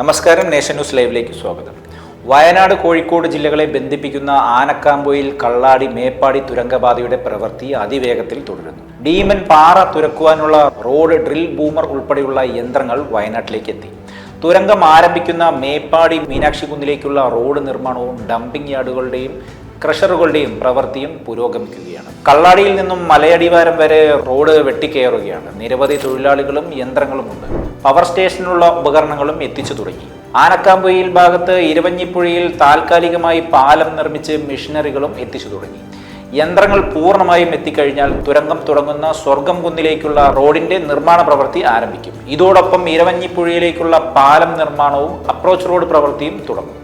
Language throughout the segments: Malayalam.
നമസ്കാരം നേഷൻ ന്യൂസ് ലൈവിലേക്ക് സ്വാഗതം. വയനാട് കോഴിക്കോട് ജില്ലകളെ ബന്ധിപ്പിക്കുന്ന ആനക്കാമ്പൊയിൽ കള്ളാടി മേപ്പാടി തുരങ്കപാതയുടെ പ്രവൃത്തി അതിവേഗത്തിൽ തുടരുന്നു. ഡീമൻ പാറ തുരക്കുവാനുള്ള റോഡ് ഡ്രിൽ ബൂമർ ഉൾപ്പെടെയുള്ള യന്ത്രങ്ങൾ വയനാട്ടിലേക്ക് എത്തി. തുരങ്കം ആരംഭിക്കുന്ന മേപ്പാടി മീനാക്ഷി കുന്നിലേക്കുള്ള റോഡ് നിർമ്മാണവും ഡംപിംഗ് യാർഡുകളുടെയും ക്രഷറുകളുടെയും പ്രവൃത്തിയും പുരോഗമിക്കുകയാണ്. കള്ളാടിയിൽ നിന്നും മലയടിവാരം വരെ റോഡ് വെട്ടിക്കയറുകയാണ്. നിരവധി തൊഴിലാളികളും യന്ത്രങ്ങളുമുണ്ട്. പവർ സ്റ്റേഷനുള്ള ഉപകരണങ്ങളും എത്തിച്ചു തുടങ്ങി. ആനക്കാമ്പൊയിൽ ഭാഗത്ത് ഇരവഞ്ഞിപ്പുഴയിൽ താൽക്കാലികമായി പാലം നിർമ്മിച്ച് മിഷനറികളും എത്തിച്ചു തുടങ്ങി. യന്ത്രങ്ങൾ പൂർണമായും എത്തിക്കഴിഞ്ഞാൽ തുരങ്കം തുടങ്ങുന്ന സ്വർഗം കുന്നിലേക്കുള്ള റോഡിന്റെ നിർമ്മാണ പ്രവൃത്തി ആരംഭിക്കും. ഇതോടൊപ്പം ഇരവഞ്ഞിപ്പുഴയിലേക്കുള്ള പാലം നിർമ്മാണവും അപ്രോച്ച് റോഡ് പ്രവൃത്തിയും തുടങ്ങും.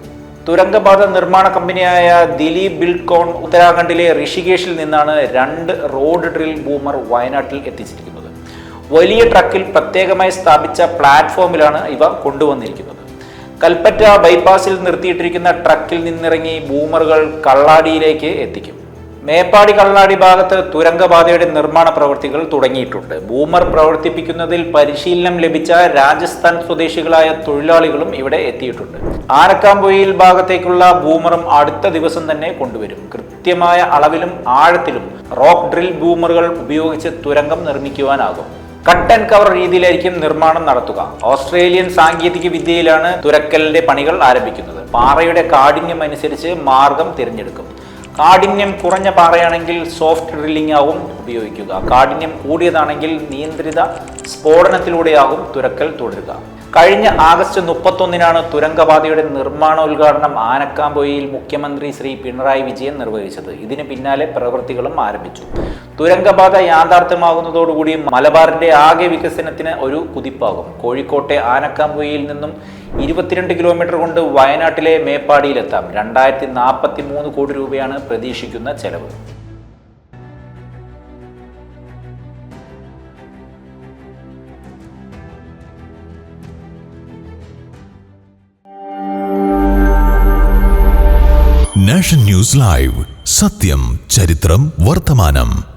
തുരങ്കപാത നിർമ്മാണ കമ്പനിയായ ദിലീപ് ബിൽഡ്കോൺ ഉത്തരാഖണ്ഡിലെ ഋഷികേഷിൽ നിന്നാണ് രണ്ട് റോഡ് ഡ്രിൽ ബൂമർ വയനാട്ടിൽ എത്തിച്ചിരിക്കുന്നത്. വലിയ ട്രക്കിൽ പ്രത്യേകമായി സ്ഥാപിച്ച പ്ലാറ്റ്ഫോമിലാണ് ഇവ കൊണ്ടുവന്നിരിക്കുന്നത്. കൽപ്പറ്റ ബൈപ്പാസിൽ നിർത്തിയിട്ടിരിക്കുന്ന ട്രക്കിൽ നിന്നിറങ്ങി ബൂമറുകൾ കള്ളാടിയിലേക്ക് എത്തിക്കും. മേപ്പാടി കള്ളാടി ഭാഗത്ത് തുരങ്കപാതയുടെ നിർമ്മാണ പ്രവൃത്തികൾ തുടങ്ങിയിട്ടുണ്ട്. ബൂമർ പ്രവർത്തിപ്പിക്കുന്നതിൽ പരിശീലനം ലഭിച്ച രാജസ്ഥാൻ സ്വദേശികളായ തൊഴിലാളികളും ഇവിടെ എത്തിയിട്ടുണ്ട്. ആനക്കാംപൊയിൽ ഭാഗത്തേക്കുള്ള ബൂമറും അടുത്ത ദിവസം തന്നെ കൊണ്ടുവരും. കൃത്യമായ അളവിലും ആഴത്തിലും റോക്ക് ഡ്രിൽ ബൂമറുകൾ ഉപയോഗിച്ച് തുരങ്കം നിർമ്മിക്കുവാനാകും. കട്ട് ആൻഡ് കവർ രീതിയിലായിരിക്കും നിർമ്മാണം നടത്തുക. ഓസ്ട്രേലിയൻ സാങ്കേതിക വിദ്യയിലാണ് തുരക്കലിന്റെ പണികൾ ആരംഭിക്കുന്നത്. പാറയുടെ കാഠിന്യം അനുസരിച്ച് മാർഗം തിരഞ്ഞെടുക്കും. കാഠിന്യം കുറഞ്ഞ പാറയാണെങ്കിൽ സോഫ്റ്റ് ഡ്രില്ലിംഗ് ആവും ഉപയോഗിക്കുക. കാഠിന്യം കൂടിയതാണെങ്കിൽ നിയന്ത്രിത സ്ഫോടനത്തിലൂടെയാകും തുരക്കൽ തുടരുക. കഴിഞ്ഞ ആഗസ്റ്റ് മുപ്പത്തൊന്നിനാണ് തുരങ്കപാതയുടെ നിർമ്മാണോദ്ഘാടനം ആനക്കാമ്പൊയിൽ മുഖ്യമന്ത്രി ശ്രീ പിണറായി വിജയൻ നിർവഹിച്ചത്. ഇതിന് പിന്നാലെ പ്രവൃത്തികളും ആരംഭിച്ചു. തുരങ്കപാത യാഥാർത്ഥ്യമാകുന്നതോടുകൂടി മലബാറിന്റെ ആകെ വികസനത്തിന് ഒരു കുതിപ്പാകും. കോഴിക്കോട്ടെ ആനക്കാമ്പുയിൽ നിന്നും ഇരുപത്തിരണ്ട് കിലോമീറ്റർ കൊണ്ട് വയനാട്ടിലെ മേപ്പാടിയിലെത്താം. രണ്ടായിരത്തി നാൽപ്പത്തി മൂന്ന് കോടി രൂപയാണ് പ്രതീക്ഷിക്കുന്ന ചെലവ്. Nation news live. സത്യം ചരിത്രം വർത്തമാനം.